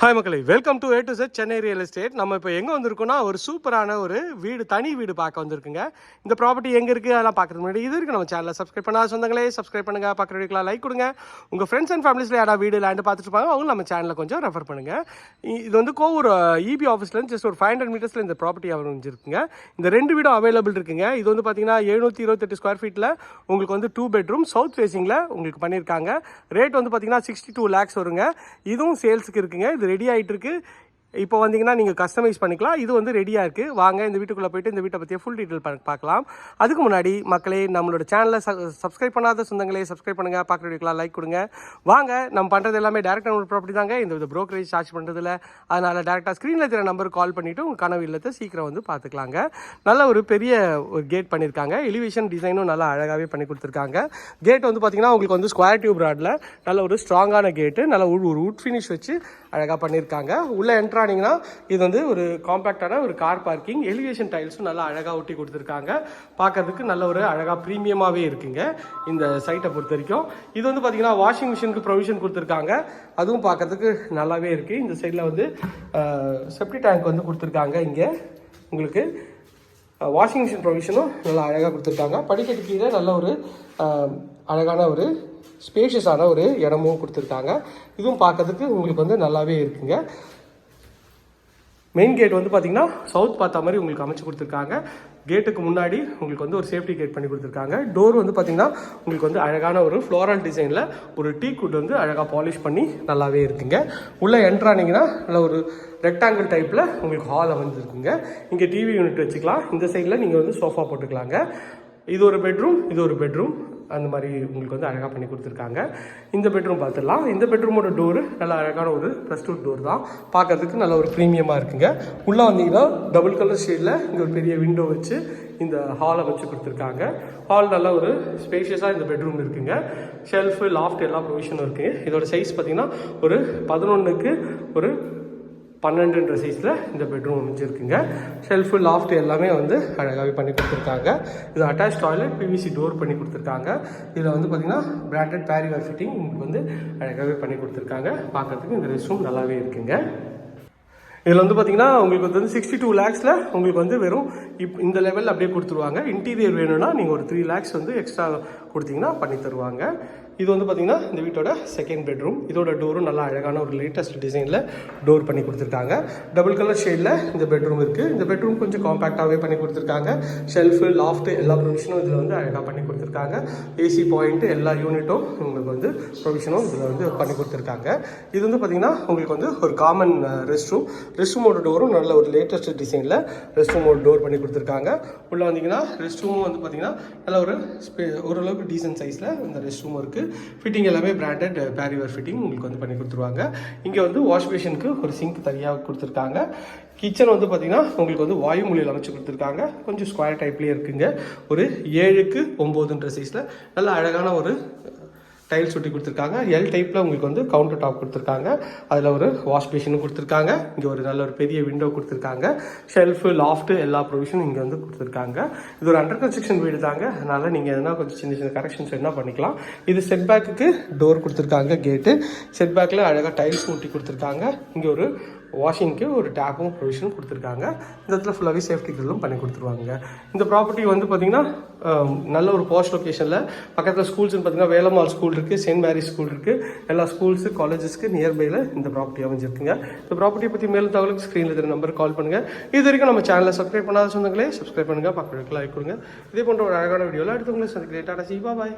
Hi மக்களை. Welcome to A to Z Chennai real estate நம்ம இப்போ எங்கே வந்திருக்கோம்னா ஒரு சூப்பரான ஒரு வீடு தனி வீடு பார்க்க வந்திருக்குங்க. இந்த ப்ராப்பர்ட்டி எங்கே இருக்குது அதெல்லாம் பார்க்கறதுக்கு முன்னாடி இது இருக்குது நம்ம சேனலில் சப்ஸ்கிரைப் பண்ணாத சொந்தங்களே சப்ஸ்கிரைப் பண்ணுங்க பார்க்குற வீடுக்கெலாம் லைக் கொடுங்க. உங்கள் ஃப்ரெண்ட்ஸ் அண்ட் ஃபேமிலிஸில் யாராவது வீடு லேண்டு பார்த்துட்டு இருப்பாங்க அவங்க நம்ம சேனலில் கொஞ்சம் ரெஃபர் பண்ணுங்கள் இது வந்து கோவூர் இபி ஆஃபீஸ்லேருந்து ஜஸ்ட் ஒரு ஃபைவ் ஹண்ட்ரட் மீட்டர்ஸில் இந்த ப்ராப்பர்ட்டி அமைஞ்சிருக்குங்க. இந்த ரெண்டு வீடும் அவைலபிள் இருக்குங்க. இது வந்து பார்த்தீங்கன்னா எழுநூற்றி இருபத்தெட்டு ஸ்கொயர் ஃபீட்டில் உங்களுக்கு வந்து டூ பெட்ரூம் சவுத் ஃபேஸிங்கில் உங்களுக்கு பண்ணியிருக்காங்க ரேட் வந்து பார்த்தீங்கன்னா சிக்ஸ்டி டூ லேக்ஸ் வருங்க. இதுவும் சேல்ஸுக்கு இருக்குங்க. இது ரெடி ஆகிட்டுருக்கு இப்போ வந்தீங்கன்னா நீங்கள் கஸ்டமைஸ் பண்ணிக்கலாம். இது வந்து ரெடியாக இருக்குது வாங்க இந்த வீட்டுக்குள்ளே போயிட்டு இந்த வீட்டை பற்றிய ஃபுல் டீட்டெயில் பார்க்கலாம். அதுக்கு முன்னாடி மக்களே நம்மளோட சேனலை சப்ஸ்கிரைப் பண்ணாத சொந்தங்களே சப்ஸ்கிரைப் பண்ணுங்கள் பார்க்குற வீட்டுக்கெலாம் லைக் கொடுங்க. வாங்க நம்ம பண்ணுறது எல்லாமே டேரக்டாக நம்ம ப்ராப்பர்ட்டி தாங்க. இந்த வித ப்ரோக்கரேஜ் சார்ஜ் பண்ணுறதில்ல அதனால் டேரெக்டாக ஸ்க்ரீனில் தெரிய நம்பருக்கு கால் பண்ணிவிட்டு உங்கள் கனவு இல்லத்தை சீக்கிரம் வந்து பார்த்துக்கலாங்க. நல்ல ஒரு பெரிய ஒரு கேட் பண்ணியிருக்காங்க. எலிவேஷன் டிசைனும் நல்லா அழகாகவே பண்ணி கொடுத்துருக்காங்க. கேட் வந்து பார்த்தீங்கன்னா உங்களுக்கு வந்து ஸ்கொயர் டியூப் ராடில் நல்ல ஒரு ஸ்ட்ராங்கான கேட்டு நல்ல ஒரு ஒரு உட் ஃபினிஷ் வச்சு அழகாக பண்ணியிருக்காங்க உள்ளே என்ட்ரானிங்கன்னா இது வந்து ஒரு காம்பேக்டான ஒரு கார் பார்க்கிங் எலிவேஷன் டைல்ஸும் நல்லா அழகாக ஒட்டி கொடுத்துருக்காங்க. பார்க்கறதுக்கு நல்ல ஒரு அழகாக ப்ரீமியமாகவே இருக்குங்க. இந்த சைட்டை பொறுத்த வரைக்கும். இது வந்து பார்த்தீங்கன்னா வாஷிங் மிஷினுக்கு ப்ரொவிஷன் கொடுத்துருக்காங்க. அதுவும் பார்க்கறதுக்கு நல்லாவே இருக்குது இந்த சைடில் வந்து செப்டி டேங்க் வந்து கொடுத்துருக்காங்க இங்கே. உங்களுக்கு வாஷிங் மிஷின் ப்ரொவிஷனும் நல்லா அழகாக கொடுத்துருக்காங்க. படிக்கட்டு கீழே நல்ல ஒரு அழகான ஒரு ஸ்பேஷியஸான ஒரு இடமும் கொடுத்துருக்காங்க. இதுவும் பார்க்கறதுக்கு உங்களுக்கு வந்து நல்லாவே இருக்குங்க. மெயின் கேட் வந்து பார்த்தீங்கன்னா சவுத் பார்த்த மாதிரி உங்களுக்கு அமைச்சு கொடுத்துருக்காங்க. கேட்டுக்கு முன்னாடி உங்களுக்கு வந்து ஒரு சேஃப்டி கேட் பண்ணி கொடுத்துருக்காங்க. டோர் வந்து பார்த்தீங்கன்னா உங்களுக்கு வந்து அழகான ஒரு ஃப்ளோரல் டிசைனில் ஒரு டீ குட் வந்து அழகாக பாலிஷ் பண்ணி நல்லாவே இருக்குங்க. உள்ளே என்ட்ரானிங்கன்னா நல்ல ஒரு ரெக்டாங்கிள் டைப்பில் உங்களுக்கு ஹால் அமைஞ்சிருக்குங்க. இங்கே டிவி யூனிட் வச்சுக்கலாம். இந்த சைடில் நீங்கள் வந்து சோஃபா போட்டுக்கலாங்க. இது ஒரு பெட்ரூம் இது ஒரு பெட்ரூம் அந்த மாதிரி உங்களுக்கு வந்து அழகாக பண்ணி கொடுத்துருக்காங்க. இந்த பெட்ரூம் பார்த்துடலாம். இந்த பெட்ரூமோட டோரு நல்ல அழகான ஒரு ப்ளஸ் டூ டோர் தான். பார்க்கறதுக்கு நல்ல ஒரு ப்ரீமியமாக இருக்குங்க. உள்ளே வந்தீங்கன்னா டபுள் கலர் ஷேடில் இங்கே ஒரு பெரிய விண்டோ வச்சு இந்த ஹாலை வச்சு கொடுத்துருக்காங்க. ஹால் நல்ல ஒரு ஸ்பேஷியஸாக இந்த பெட்ரூம் இருக்குங்க. ஷெல்ஃபு லாஃப்ட் எல்லா ப்ரொவிஷனும் இருக்குது இதோட சைஸ் பார்த்தீங்கன்னா ஒரு பதினொன்றுக்கு ஒரு பன்னெண்டுன்ற சைஸில் இந்த பெட்ரூம் அமைஞ்சிருக்குங்க. ஷெல்ஃபு லாஃப்ட் எல்லாமே வந்து அழகாகவே பண்ணி கொடுத்துருக்காங்க. இது அட்டாச் டாய்லெட் பிவிசி டோர் பண்ணி கொடுத்துருக்காங்க. இதில் வந்து பார்த்தீங்கன்னா பிராண்டட் பேரிவர் ஃபிட்டிங் உங்களுக்கு வந்து அழகாகவே பண்ணி கொடுத்துருக்காங்க. பார்க்கறதுக்கு இந்த ரெஸ்ட் ரூம் நல்லாவே இருக்குங்க. இதில் வந்து பார்த்தீங்கன்னா உங்களுக்கு வந்து சிக்ஸ்டி டூ லேக்ஸில் உங்களுக்கு வந்து வெறும் இப் இந்த லெவலில் அப்படியே கொடுத்துருவாங்க. இன்டீரியர் வேணும்னா நீங்கள் ஒரு த்ரீ லேக்ஸ் வந்து எக்ஸ்ட்ரா கொடுத்தீங்கன்னா பண்ணி தருவாங்க. இது வந்து பார்த்தீங்கன்னா இந்த வீட்டோட செகண்ட் பெட்ரூம் இதோட டோரும் நல்லா அழகான ஒரு லேட்டஸ்ட் டிசைனில் டோர் பண்ணி கொடுத்துருக்காங்க. டபுள் கலர் ஷேடில் இந்த பெட்ரூம் இருக்குது இந்த பெட்ரூம் கொஞ்சம் காம்பேக்டாகவே பண்ணி கொடுத்துருக்காங்க. ஷெல்ஃபு லாஃப்ட்டு எல்லா ப்ரொவிஷனும் இதில் வந்து அழகாக பண்ணி கொடுத்துருக்காங்க. ஏசி பாயிண்ட்டு எல்லா யூனிட்டும் உங்களுக்கு வந்து ப்ரொவிஷனும் இதில் வந்து பண்ணி கொடுத்துருக்காங்க. இது வந்து பார்த்தீங்கன்னா உங்களுக்கு வந்து ஒரு காமன் ரெஸ்ட் ரூம் ரெஸ்ட் ரூமோட டோரும் நல்ல ஒரு லேட்டஸ்ட் டிசைனில் ரெஸ்ட் ரூமோட டோர் பண்ணி கொடுத்துருக்காங்க. உள்ளே வந்தீங்கன்னா ரெஸ்ட் ரூமும் வந்து பார்த்தீங்கன்னா நல்ல ஒரு ஸ்பே ஓரளவுக்கு டீசென்ட் சைஸில் இந்த ரெஸ்ட் ரூமும் இருக்குது ஃபிட்டிங் எல்லாமே பிராண்டட் பேரிவர் ஃபிட்டிங் உங்களுக்கு வந்து பண்ணி கொடுத்துருவாங்க. இங்கே வந்து வாஷ் பேஷனுக்கு ஒரு சிங்க் தனியாக கொடுத்துருக்காங்க. கிச்சன் வந்து பார்த்திங்கன்னா உங்களுக்கு வந்து வாயு மொழியில் அமைச்சு கொடுத்துருக்காங்க. கொஞ்சம் ஸ்கொயர் டைப்லேயே இருக்குங்க. ஒரு ஏழுக்கு ஒம்போதுன்ற சைஸில் நல்ல அழகான ஒரு டைல்ஸ் ஒட்டி கொடுத்துருக்காங்க. எல் டைப்பில் உங்களுக்கு வந்து கவுண்டர் டாப் கொடுத்துருக்காங்க. அதில் ஒரு வாஷ்பேஷனும் கொடுத்துருக்காங்க. இங்கே ஒரு நல்ல ஒரு பெரிய விண்டோ கொடுத்துருக்காங்க. ஷெல்ஃபு லாஃப்ட்டு எல்லா ப்ரொவிஷனும் இங்கே வந்து கொடுத்துருக்காங்க. இது ஒரு அண்டர் கன்ஸ்ட்ரக்ஷன் வீடு தாங்க. அதனால் நீங்கள் எதனா கொஞ்சம் சின்ன சின்ன கரெக்ஷன்ஸ் என்ன பண்ணிக்கலாம். இது செட் பேக்குக்கு டோர் கொடுத்துருக்காங்க கேட்டு செட் பேக்கில் அழகாக டைல்ஸ் ஒட்டி கொடுத்துருக்காங்க. இங்கே ஒரு வாஷிங்க்கு ஒரு டேப்பும் ப்ரொவிஷன் கொடுத்துருக்காங்க. இந்த இடத்துல ஃபுல்லாகவே சேஃப்டி கிரில்லும் பண்ணி கொடுத்துருவாங்க. இந்த ப்ராப்பர்ட்டி வந்து பார்த்தீங்கன்னா நல்ல ஒரு போஸ்ட் லொக்கேஷனில் பக்கத்தில் ஸ்கூல்ஸ்னு பார்த்தீங்கன்னா வேலம்மாள் ஸ்கூல் இருக்குது செயின்ட் மேரிஸ் ஸ்கூல் இருக்குது எல்லா ஸ்கூல்ஸு காலேஜஸ்க்கு நியர்பையில் இந்த ப்ராப்பர்ட்டி அமைஞ்சிருக்குங்க. இந்த ப்ராப்பர்ட்டியை பற்றி மேலும் தகவலுக்கு ஸ்க்ரீனில் இருக்கிற நம்பருக்கு கால் பண்ணுங்கள் இது வரைக்கும் நம்ம சேனலில் சப்ஸ்கிரைப் பண்ணாத சொந்தங்களே சப்ஸ்கிரைப் பண்ணுங்கள் பக்கத்துக்கு லைக் கொடுங்க. இதே போன்ற ஒரு அழகான வீடியோவில் அடுத்தவங்களை சந்திக்கிறேன். டாடா சி பாய்